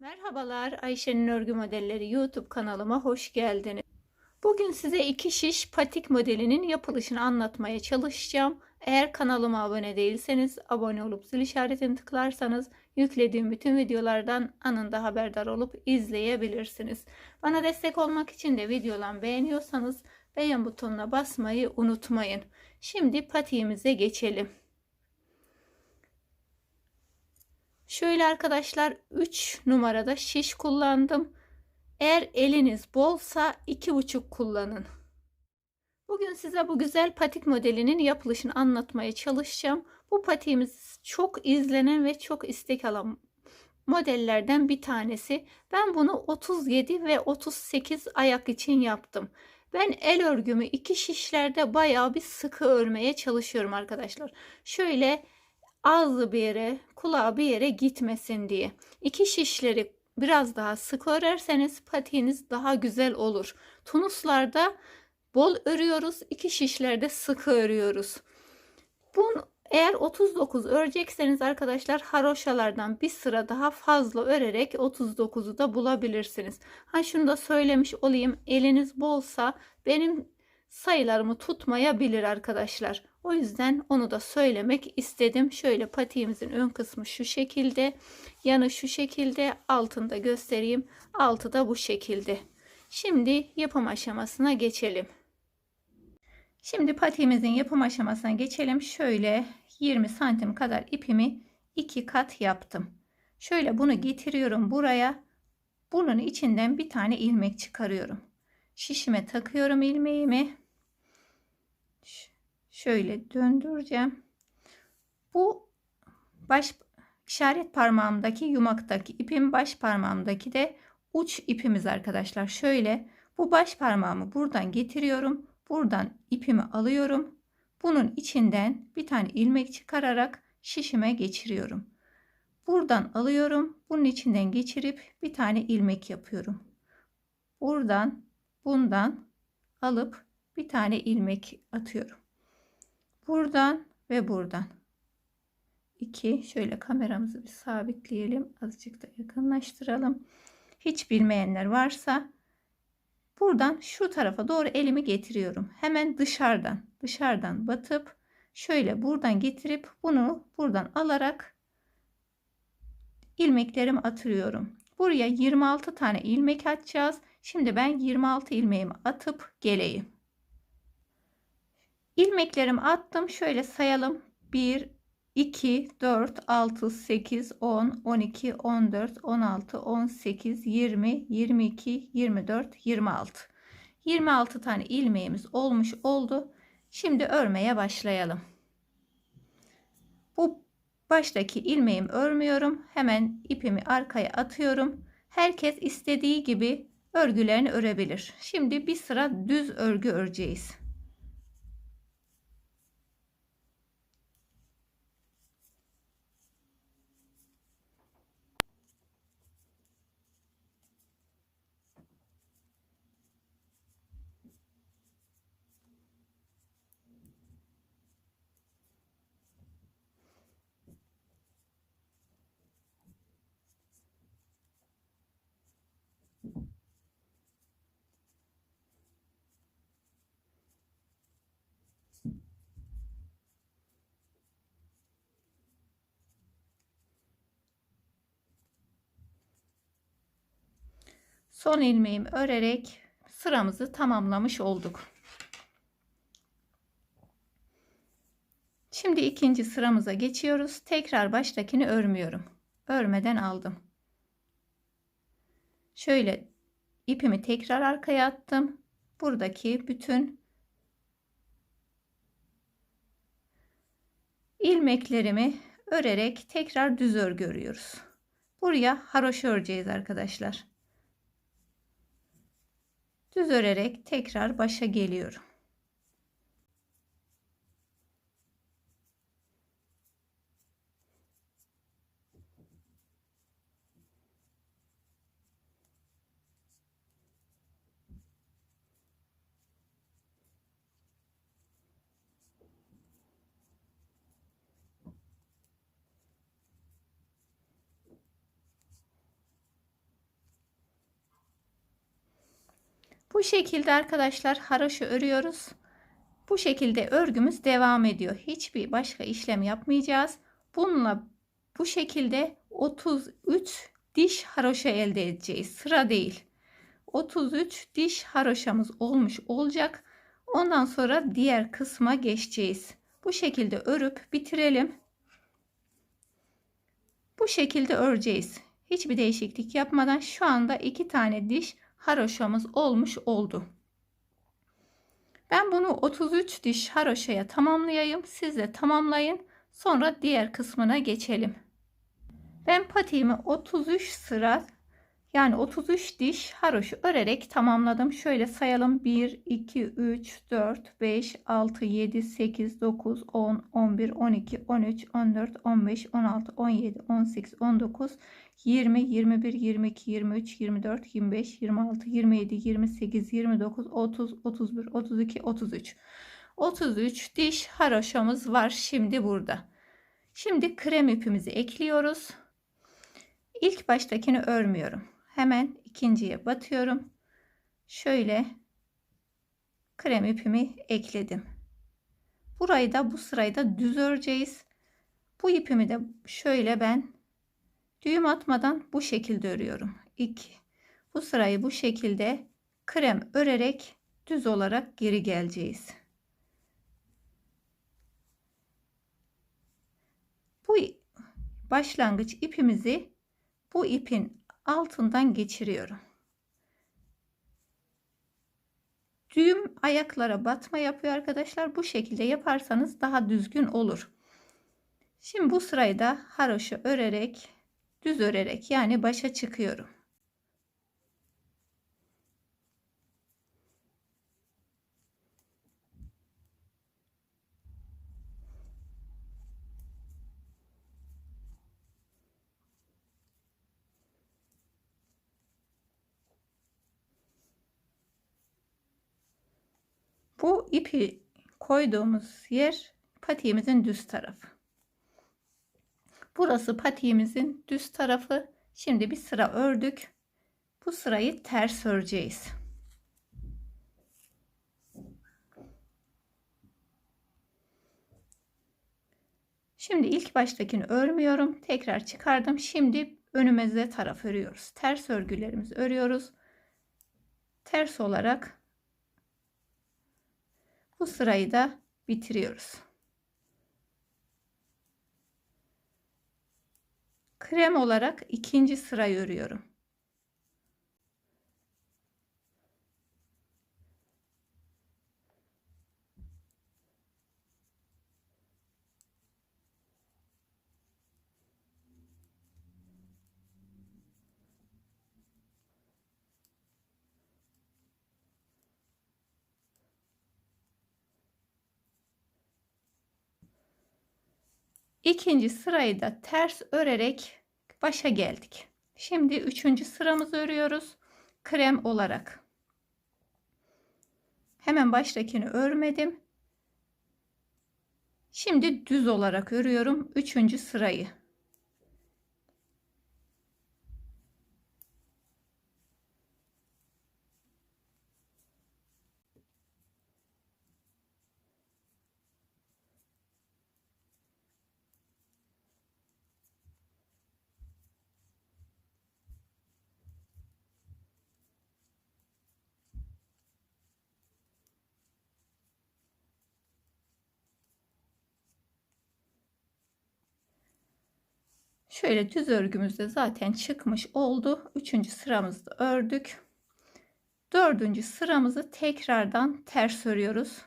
Merhabalar Ayşe'nin örgü modelleri YouTube kanalıma hoş geldiniz. Bugün size iki şiş patik modelinin yapılışını anlatmaya çalışacağım. Eğer kanalıma abone değilseniz abone olup zil işaretini tıklarsanız yüklediğim bütün videolardan anında haberdar olup izleyebilirsiniz. Bana destek olmak için de videolarımı beğeniyorsanız beğen butonuna basmayı unutmayın. Şimdi patiğimize geçelim. Şöyle arkadaşlar 3 numarada şiş kullandım. Eğer eliniz bolsa 2,5 kullanın. Bugün size bu güzel patik modelinin yapılışını anlatmaya çalışacağım. Bu patiğimiz çok izlenen ve çok istek alan modellerden bir tanesi. Ben bunu 37 ve 38 ayak için yaptım. Ben el örgümü iki şişlerde bayağı bir sıkı örmeye çalışıyorum arkadaşlar. Şöyle ağzı bir yere, kulağı bir yere gitmesin diye. İki şişleri biraz daha sık örerseniz patiğiniz daha güzel olur. Tunuslarda bol örüyoruz, iki şişlerde sık örüyoruz. Bunu eğer 39 örecekseniz arkadaşlar haroşalardan bir sıra daha fazla örerek 39'u da bulabilirsiniz. Ha şunu da söylemiş olayım. Eliniz bolsa benim sayılarımı tutmayabilir arkadaşlar. O yüzden onu da söylemek istedim. Şöyle patiğimizin ön kısmı şu şekilde. Yanı şu şekilde. Altında göstereyim. Altı da bu şekilde. Şimdi yapım aşamasına geçelim. Şimdi patiğimizin yapım aşamasına geçelim. Şöyle 20 santim kadar ipimi iki kat yaptım. Şöyle bunu getiriyorum buraya. Bunun içinden bir tane ilmek çıkarıyorum. Şişime takıyorum ilmeğimi. Şöyle döndüreceğim. Bu baş işaret parmağımdaki yumaktaki ipim baş parmağımdaki de uç ipimiz arkadaşlar. Şöyle bu baş parmağımı buradan getiriyorum. Buradan ipimi alıyorum. Bunun içinden bir tane ilmek çıkararak şişime geçiriyorum. Buradan alıyorum. Bunun içinden geçirip bir tane ilmek yapıyorum. Buradan bundan alıp bir tane ilmek atıyorum. Buradan ve buradan. 2 şöyle kameramızı bir sabitleyelim. Azıcık da yakınlaştıralım. Hiç bilmeyenler varsa buradan şu tarafa doğru elimi getiriyorum. Hemen dışarıdan dışarıdan batıp şöyle buradan getirip bunu buradan alarak ilmeklerimi atırıyorum. Buraya 26 tane ilmek atacağız. Şimdi ben 26 ilmeğimi atıp geleyim. İlmeklerimi attım. Şöyle sayalım. 1, 2, 4, 6, 8, 10, 12, 14, 16, 18, 20, 22, 24, 26. 26 tane ilmeğimiz olmuş oldu. Şimdi örmeye başlayalım. Bu baştaki ilmeğimi örmüyorum. Hemen ipimi arkaya atıyorum. Herkes istediği gibi örgülerini örebilir. Şimdi bir sıra düz örgü öreceğiz. Son ilmeğimi örerek sıramızı tamamlamış olduk. Şimdi ikinci sıramıza geçiyoruz. Tekrar baştakini örmüyorum. Örmeden aldım. Şöyle ipimi tekrar arkaya attım. Buradaki bütün ilmeklerimi örerek tekrar düz örgü örüyoruz. Buraya haroşa öreceğiz arkadaşlar. Düz örerek tekrar başa geliyorum. Bu şekilde arkadaşlar haroşa örüyoruz. Bu şekilde örgümüz devam ediyor. Hiçbir başka işlem yapmayacağız. Bununla bu şekilde 33 diş haroşa elde edeceğiz. Sıra değil. 33 diş haroşamız olmuş olacak. Ondan sonra diğer kısma geçeceğiz. Bu şekilde örüp bitirelim. Bu şekilde öreceğiz. Hiçbir değişiklik yapmadan şu anda iki tane diş haroşamız olmuş oldu. Ben bunu 33 diş haroşaya tamamlayayım. Siz de tamamlayın. Sonra diğer kısmına geçelim. Ben patiğimi 33 sıra yani 33 diş haroşu örerek tamamladım. Şöyle sayalım. 1, 2, 3, 4, 5, 6, 7, 8, 9, 10, 11, 12, 13, 14, 15, 16, 17, 18, 19, 20, 21, 22, 23, 24, 25, 26, 27, 28, 29, 30, 31, 32, 33. 33 diş haroşamız var şimdi burada. Şimdi krem ipimizi ekliyoruz. İlk baştakini örmüyorum. Hemen ikinciye batıyorum. Şöyle krem ipimi ekledim. Burayı da bu sırayı da düz öreceğiz. Bu ipimi de şöyle ben düğüm atmadan bu şekilde örüyorum. 2 bu sırayı bu şekilde krem örerek düz olarak geri geleceğiz. Bu başlangıç ipimizi bu ipin altından geçiriyorum. Düğüm ayaklara batma yapıyor arkadaşlar. Bu şekilde yaparsanız daha düzgün olur. Şimdi bu sırayı da haroşa örerek düz örerek yani başa çıkıyorum. Bu ipi koyduğumuz yer patiğimizin düz tarafı. Burası patiğimizin düz tarafı. Şimdi bir sıra ördük. Bu sırayı ters öreceğiz. Şimdi ilk baştakini örmüyorum. Tekrar çıkardım. Şimdi önümüze taraf örüyoruz. Ters örgülerimizi örüyoruz. Ters olarak bu sırayı da bitiriyoruz. Krem olarak ikinci sırayı örüyorum. İkinci sırayı da ters örerek başa geldik. Şimdi üçüncü sıramızı örüyoruz. Krem olarak. Hemen baştakini örmedim. Şimdi düz olarak örüyorum. Üçüncü sırayı. Şöyle düz örgümüzde zaten çıkmış oldu. Üçüncü sıramızda ördük. Dördüncü sıramızı tekrardan ters örüyoruz.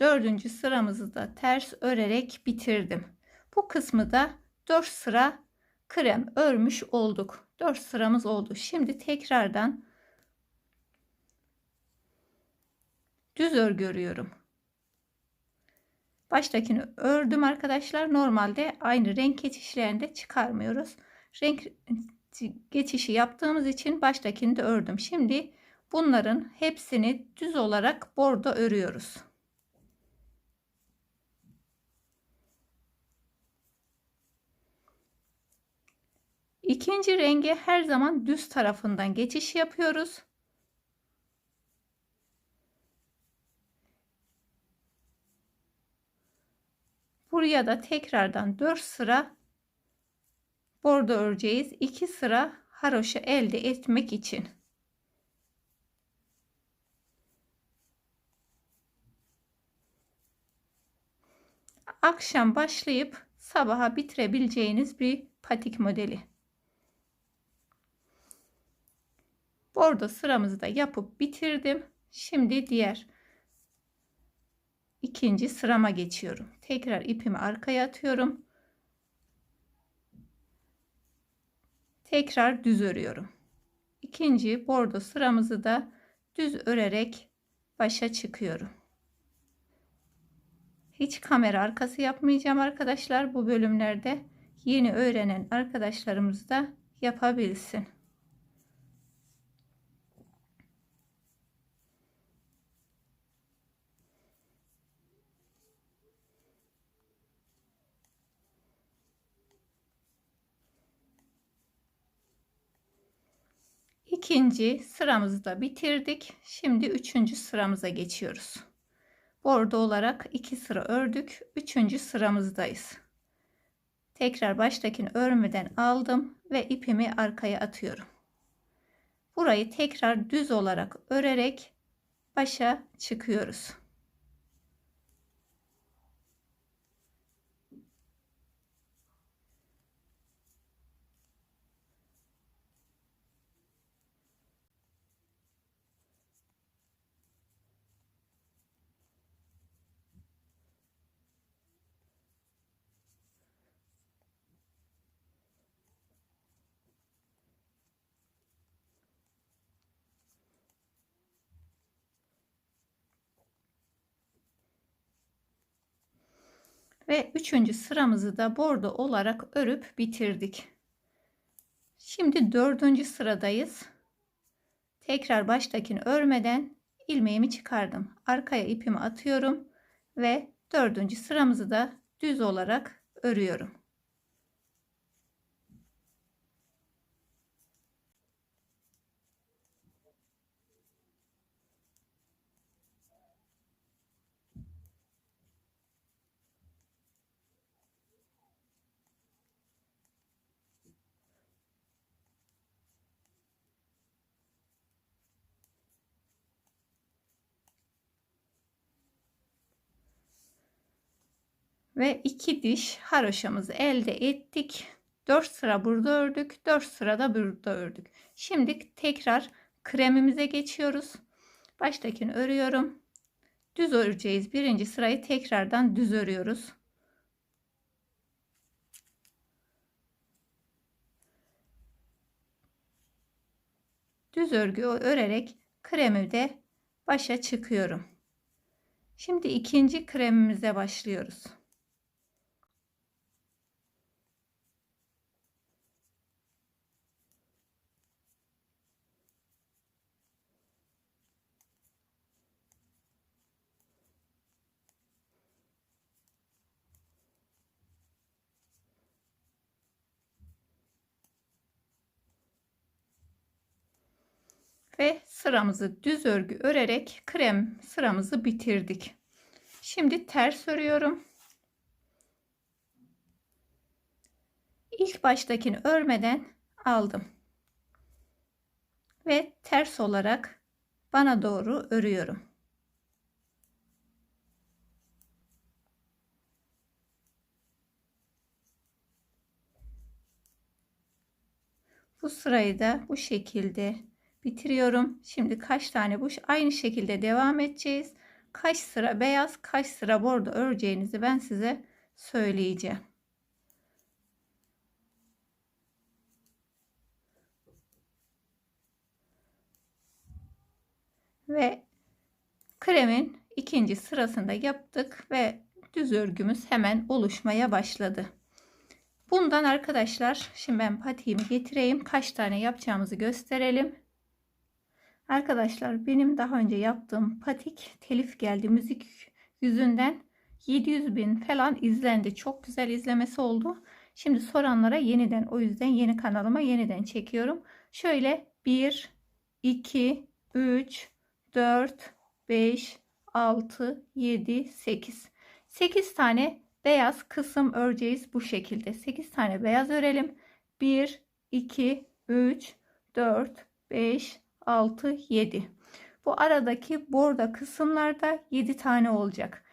Dördüncü sıramızı da ters örerek bitirdim. Bu kısmı da 4 sıra krem örmüş olduk. 4 sıramız oldu. Şimdi tekrardan düz örgü örüyorum. Baştakini ördüm arkadaşlar. Normalde aynı renk geçişlerinde çıkarmıyoruz. Renk geçişi yaptığımız için baştakini de ördüm. Şimdi bunların hepsini düz olarak bordo örüyoruz. İkinci renge her zaman düz tarafından geçiş yapıyoruz. Buraya da tekrardan 4 sıra bordo öreceğiz. 2 sıra haroşa elde etmek için. Akşam başlayıp sabaha bitirebileceğiniz bir patik modeli. Bordo sıramızı da yapıp bitirdim. Şimdi diğer ikinci sırama geçiyorum. Tekrar ipimi arkaya atıyorum. Tekrar düz örüyorum. İkinci bordo sıramızı da düz örerek başa çıkıyorum. Hiç kamera arkası yapmayacağım arkadaşlar bu bölümlerde. Yeni öğrenen arkadaşlarımız da yapabilsin. İkinci sıramızı da bitirdik. Şimdi üçüncü sıramıza geçiyoruz. Bordo olarak iki sıra ördük. Üçüncü sıramızdayız. Tekrar baştakini örmeden aldım ve ipimi arkaya atıyorum. Burayı tekrar düz olarak örerek başa çıkıyoruz. Ve üçüncü sıramızı da bordo olarak örüp bitirdik. Şimdi dördüncü sıradayız. Tekrar baştakini örmeden ilmeğimi çıkardım. Arkaya ipimi atıyorum ve dördüncü sıramızı da düz olarak örüyorum. Ve iki diş haroşamızı elde ettik. 4 sıra burada ördük. 4 sıra da burada ördük. Şimdi tekrar kremimize geçiyoruz. Baştakini örüyorum. Düz öreceğiz. Birinci sırayı tekrardan düz örüyoruz. Düz örgü örerek kremi de başa çıkıyorum. Şimdi ikinci kremimize başlıyoruz. Ve sıramızı düz örgü örerek krem sıramızı bitirdik. Şimdi ters örüyorum. İlk baştakini örmeden aldım. Ve ters olarak bana doğru örüyorum. Bu sırayı da bu şekilde bitiriyorum. Şimdi kaç tane bu aynı şekilde devam edeceğiz. Kaç sıra beyaz, kaç sıra bordo öreceğinizi ben size söyleyeceğim. Ve kremin ikinci sırasında yaptık ve düz örgümüz hemen oluşmaya başladı. Bundan arkadaşlar şimdi ben patiğimi getireyim. Kaç tane yapacağımızı gösterelim. Arkadaşlar benim daha önce yaptığım patik telif geldi müzik yüzünden 700 bin falan izlendi. Çok güzel izlemesi oldu. Şimdi soranlara yeniden o yüzden yeni kanalıma yeniden çekiyorum. Şöyle 1, 2, 3, 4, 5, 6, 7, 8. 8 tane beyaz kısım öreceğiz bu şekilde. 8 tane beyaz örelim. 1, 2, 3, 4, 5, 6, 7. Bu aradaki borda kısımlarda 7 tane olacak.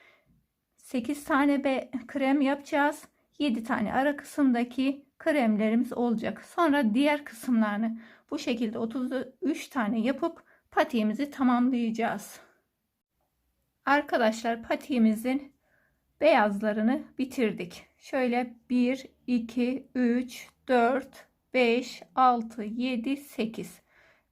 8 tane be krem yapacağız. 7 tane ara kısımdaki kremlerimiz olacak. Sonra diğer kısımlarını bu şekilde 33 tane yapıp patiğimizi tamamlayacağız. Arkadaşlar patiğimizin beyazlarını bitirdik. Şöyle 1, 2, 3, 4, 5, 6, 7, 8.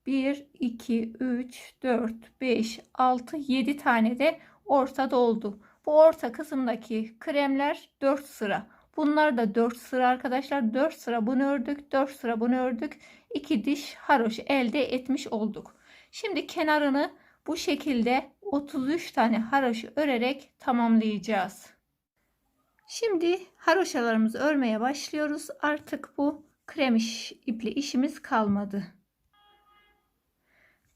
1, 2, 3, 4, 5, 6, 7 tane de ortada oldu. Bu orta kısımdaki kremler 4 sıra. Bunlar da 4 sıra arkadaşlar. 4 sıra bunu ördük. 4 sıra bunu ördük. 2 diş haroş elde etmiş olduk. Şimdi kenarını bu şekilde 33 tane haroş örerek tamamlayacağız. Şimdi haroşalarımızı örmeye başlıyoruz. Artık bu krem iş, ipli işimiz kalmadı.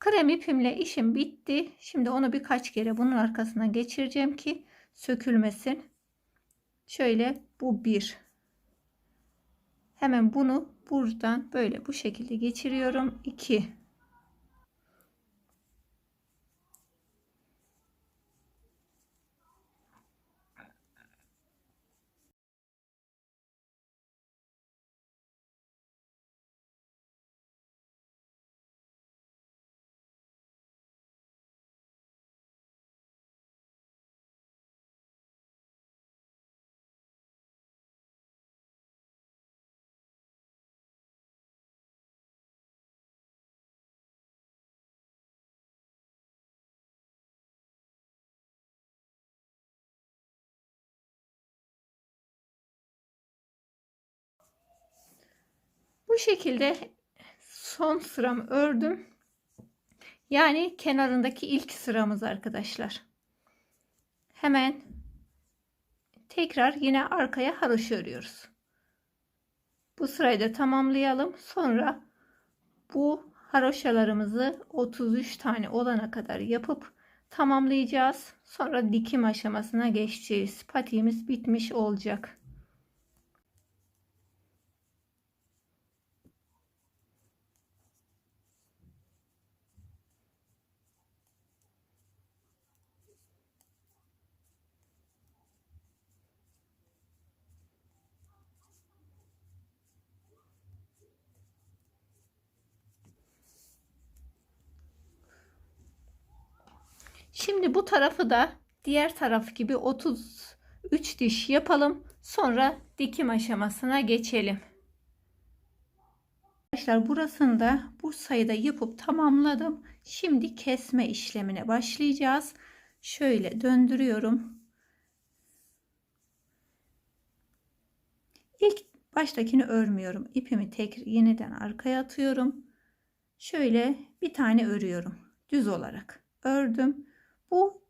Krem ipimle işim bitti. Şimdi onu birkaç kere bunun arkasından geçireceğim ki sökülmesin. Şöyle bu bir. Hemen bunu buradan böyle bu şekilde geçiriyorum. 2 Bu şekilde son sıramı ördüm. Yani kenarındaki ilk sıramız arkadaşlar. Hemen tekrar yine arkaya haroşa örüyoruz. Bu sırayı da tamamlayalım. Sonra bu haroşalarımızı 33 tane olana kadar yapıp tamamlayacağız. Sonra dikim aşamasına geçeceğiz. Patiğimiz bitmiş olacak. Şimdi bu tarafı da diğer taraf gibi 33 diş yapalım. Sonra dikim aşamasına geçelim. Arkadaşlar burasında bu sayıda yapıp tamamladım. Şimdi kesme işlemine başlayacağız. Şöyle döndürüyorum. İlk baştakini örmüyorum. İpimi tek yeniden arkaya atıyorum. Şöyle bir tane örüyorum. Düz olarak ördüm. Bu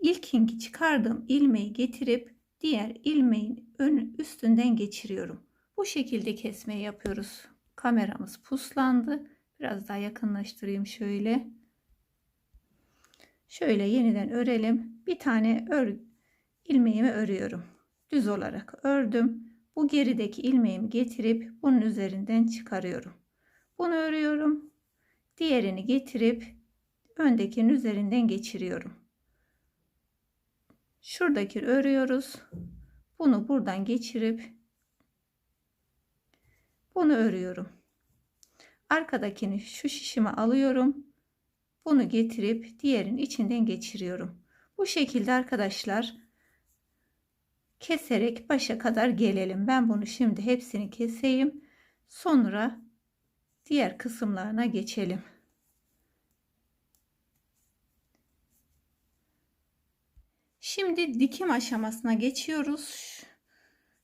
ilkinki çıkardığım ilmeği getirip diğer ilmeğin ön üstünden geçiriyorum. Bu şekilde kesmeyi yapıyoruz. Kameramız puslandı. Biraz daha yakınlaştırayım şöyle. Şöyle yeniden örelim. Bir tane ör, ilmeğimi örüyorum. Düz olarak ördüm. Bu gerideki ilmeğimi getirip bunun üzerinden çıkarıyorum. Bunu örüyorum. Diğerini getirip öndekinin üzerinden geçiriyorum. Şuradaki örüyoruz. Bunu buradan geçirip bunu örüyorum. Arkadakini şu şişime alıyorum. Bunu getirip diğerin içinden geçiriyorum. Bu şekilde arkadaşlar keserek başa kadar gelelim. Ben bunu şimdi hepsini keseyim. Sonra diğer kısımlarına geçelim. Şimdi dikim aşamasına geçiyoruz.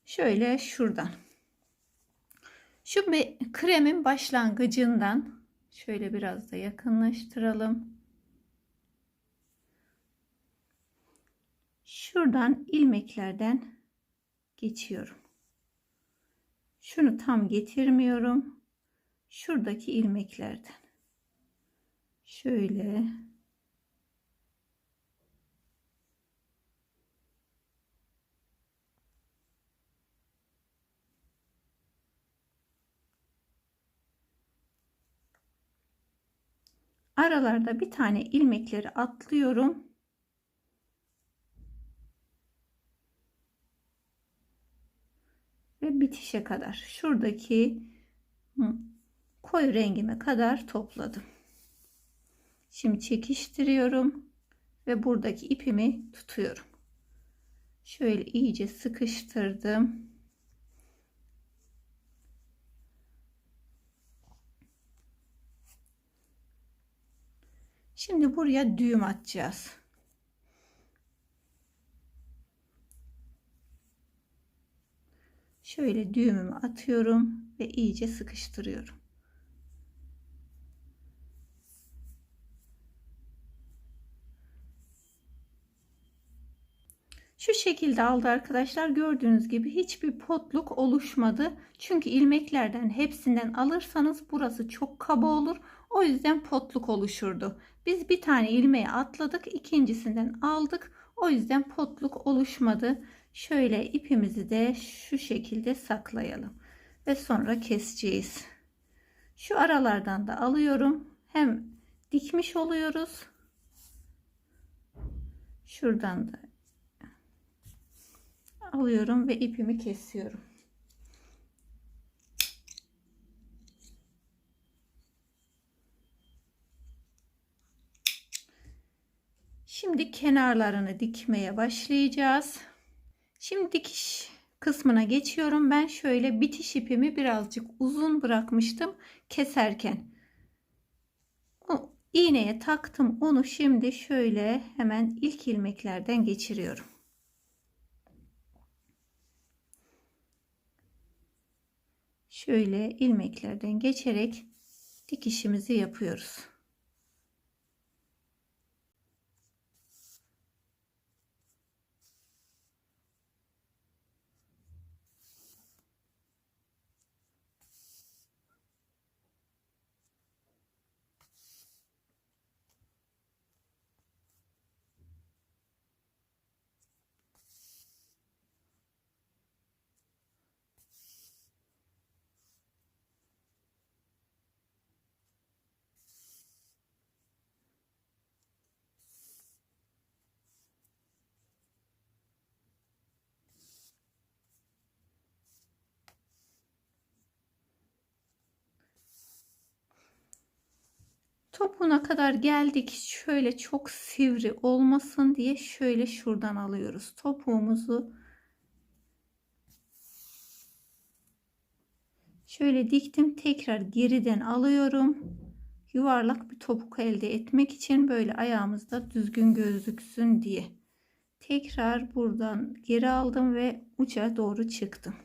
Şöyle şuradan. Şu kremin başlangıcından şöyle biraz da yakınlaştıralım. Şuradan ilmeklerden geçiyorum. Şunu tam getirmiyorum. Şuradaki ilmeklerden. Şöyle aralarda bir tane ilmekleri atlıyorum. Ve bitişe kadar şuradaki koyu rengime kadar topladım. Şimdi çekiştiriyorum ve buradaki ipimi tutuyorum. Şöyle iyice sıkıştırdım. Şimdi buraya düğüm atacağız. Şöyle düğümümü atıyorum ve iyice sıkıştırıyorum. Şu şekilde aldı arkadaşlar. Gördüğünüz gibi hiçbir potluk oluşmadı. Çünkü ilmeklerden hepsinden alırsanız burası çok kaba olur. O yüzden potluk oluşurdu. Biz bir tane ilmeği atladık. ikincisinden aldık. O yüzden potluk oluşmadı. Şöyle ipimizi de şu şekilde saklayalım. Ve sonra keseceğiz. Şu aralardan da alıyorum. Hem dikmiş oluyoruz. Şuradan da alıyorum ve ipimi kesiyorum. Şimdi kenarlarını dikmeye başlayacağız. Şimdi dikiş kısmına geçiyorum. Ben şöyle bitiş ipimi birazcık uzun bırakmıştım keserken. O iğneye taktım. Onu şimdi şöyle hemen ilk ilmeklerden geçiriyorum. Şöyle ilmeklerden geçerek dikişimizi yapıyoruz. Topuğuna kadar geldik. Şöyle çok sivri olmasın diye şöyle şuradan alıyoruz. Topuğumuzu şöyle diktim. Tekrar geriden alıyorum. Yuvarlak bir topuk elde etmek için böyle ayağımızda düzgün gözüksün diye. Tekrar buradan geri aldım ve uca doğru çıktım.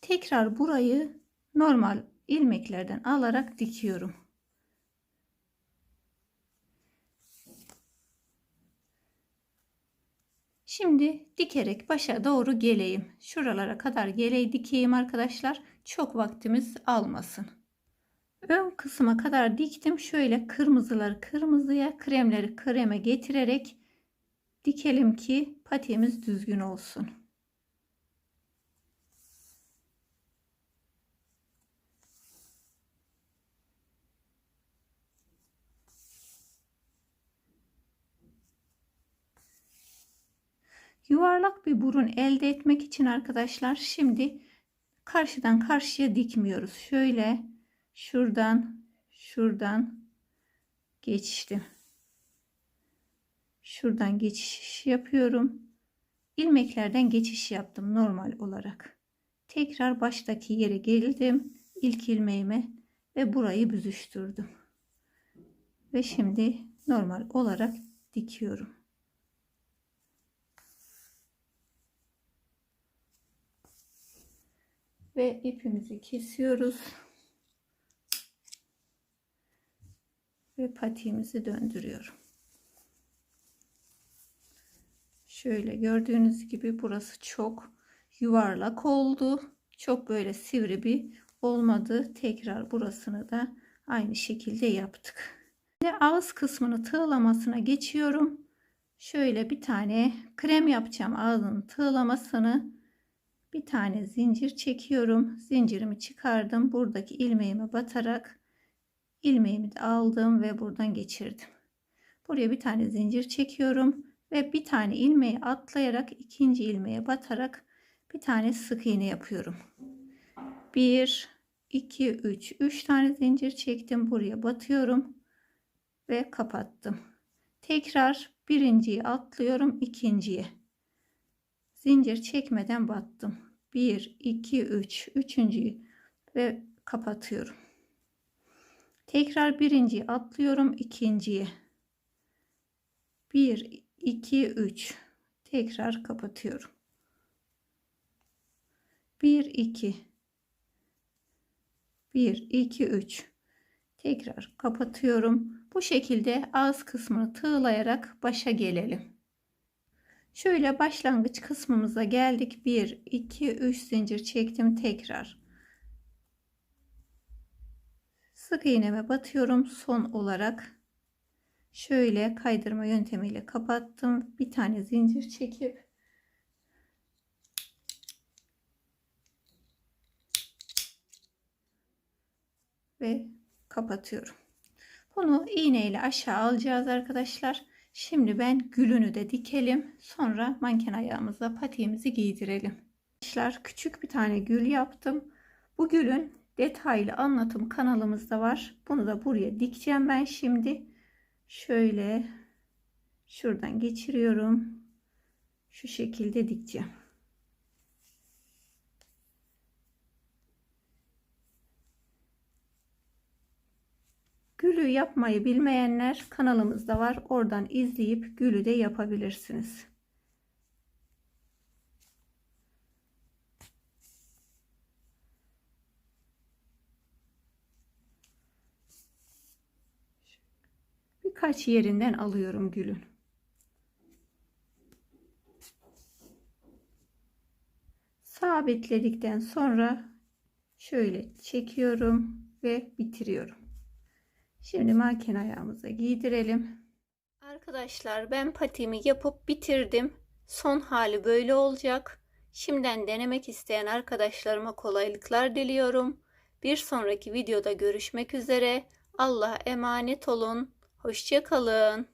Tekrar burayı normal ilmeklerden alarak dikiyorum. Şimdi dikerek başa doğru geleyim. Şuralara kadar geleyi dikeyim arkadaşlar. Çok vaktimiz almasın. Ön kısma kadar diktim. Şöyle kırmızıları kırmızıya, kremleri kreme getirerek dikelim ki patiğimiz düzgün olsun. Yuvarlak bir burun elde etmek için arkadaşlar şimdi karşıdan karşıya dikmiyoruz. Şöyle şuradan şuradan geçtim. Şuradan geçiş yapıyorum. İlmeklerden geçiş yaptım normal olarak. Tekrar baştaki yere geldim. İlk ilmeğime ve burayı büzüştürdüm. Ve şimdi normal olarak dikiyorum. Ve ipimizi kesiyoruz. Ve patiğimizi döndürüyorum. Şöyle gördüğünüz gibi burası çok yuvarlak oldu. Çok böyle sivri bir olmadı. Tekrar burasını da aynı şekilde yaptık. Şimdi ağız kısmını tığlamasına geçiyorum. Şöyle bir tane krem yapacağım ağzının tığlamasını. Bir tane zincir çekiyorum. Zincirimi çıkardım. Buradaki ilmeğime batarak ilmeğimi de aldım ve buradan geçirdim. Buraya bir tane zincir çekiyorum ve bir tane ilmeği atlayarak ikinci ilmeğe batarak bir tane sık iğne yapıyorum. 1 2 3 3 tane zincir çektim buraya batıyorum ve kapattım. Tekrar birinciyi atlıyorum ikinciye. Zincir çekmeden battım. 1 2 3 üçüncüyü ve kapatıyorum. Tekrar birinciyi atlıyorum ikinciye. 1 2 3 tekrar kapatıyorum. 1 2 1 2 3 tekrar kapatıyorum. Bu şekilde ağız kısmını tığlayarak başa gelelim. Şöyle başlangıç kısmımıza geldik. 1 2 3 zincir çektim tekrar. Sık iğneme batıyorum son olarak. Şöyle kaydırma yöntemiyle kapattım. Bir tane zincir çekip ve kapatıyorum. Bunu iğne ile aşağı alacağız arkadaşlar. Şimdi ben gülünü de dikelim. Sonra manken ayağımıza patiğimizi giydirelim. Arkadaşlar küçük bir tane gül yaptım. Bu gülün detaylı anlatım kanalımızda var. Bunu da buraya dikeceğim ben şimdi. Şöyle şuradan geçiriyorum. Şu şekilde dikeceğim. Gülü yapmayı bilmeyenler kanalımızda var. Oradan izleyip gülü de yapabilirsiniz. Birkaç yerinden alıyorum gülün. Sabitledikten sonra şöyle çekiyorum ve bitiriyorum. Şimdi manken ayağımıza giydirelim. Arkadaşlar ben patiğimi yapıp bitirdim. Son hali böyle olacak. Şimdiden denemek isteyen arkadaşlarıma kolaylıklar diliyorum. Bir sonraki videoda görüşmek üzere. Allah'a emanet olun. Hoşçakalın.